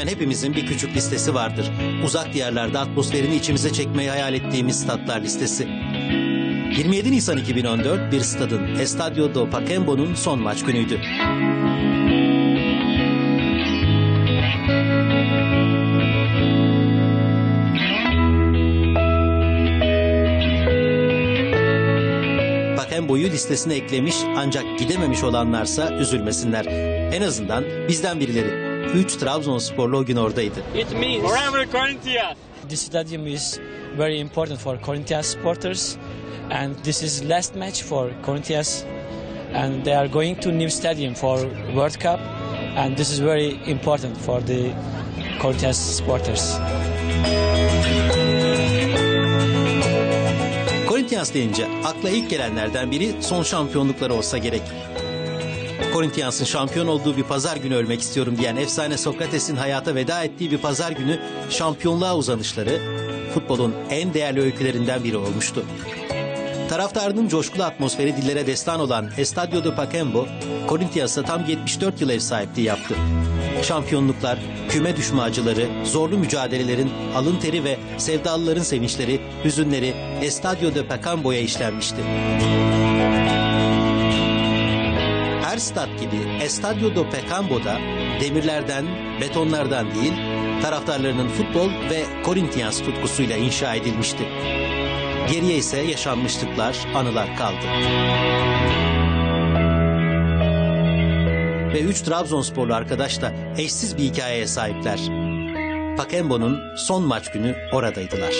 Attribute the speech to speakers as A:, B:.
A: hepimizin bir küçük listesi vardır. Uzak diyarlarda atmosferini içimize çekmeyi hayal ettiğimiz statlar listesi. 27 Nisan 2014 bir stadın Estadio do Pacaembu'nun son maç günüydü. Pacaembu'yu listesine eklemiş ancak gidememiş olanlarsa üzülmesinler. En azından bizden birileri. 3 Trabzonsporlu o gün oradaydı.
B: It means
C: Forever Corinthians.
B: this stadium is very important for Corinthians supporters, and this is last match for Corinthians, and they are going to new stadium for World Cup, and this is very important for the Corinthians supporters.
A: Corinthians deyince akla ilk gelenlerden biri son şampiyonlukları olsa gerek. Corinthians'ın şampiyon olduğu bir pazar günü ölmek istiyorum diyen efsane Sokrates'in hayata veda ettiği bir pazar günü şampiyonluğa uzanışları futbolun en değerli öykülerinden biri olmuştu. Taraftarının coşkulu atmosferi dillere destan olan Estadio de Pacaembu, Corinthians'a tam 74 yıl ev sahipliği yaptı. Şampiyonluklar, küme düşme acıları, zorlu mücadelelerin alın teri ve sevdalıların sevinçleri, hüzünleri Estadio de Pacaembu'ya işlenmişti. Her stat gibi Estadio do Pacaembu'da demirlerden, betonlardan değil, taraftarlarının futbol ve Corinthians tutkusuyla inşa edilmişti. Geriye ise yaşanmışlıklar, anılar kaldı. Ve 3 Trabzonsporlu arkadaş da eşsiz bir hikayeye sahipler. Pacaembu'nun son maç günü oradaydılar.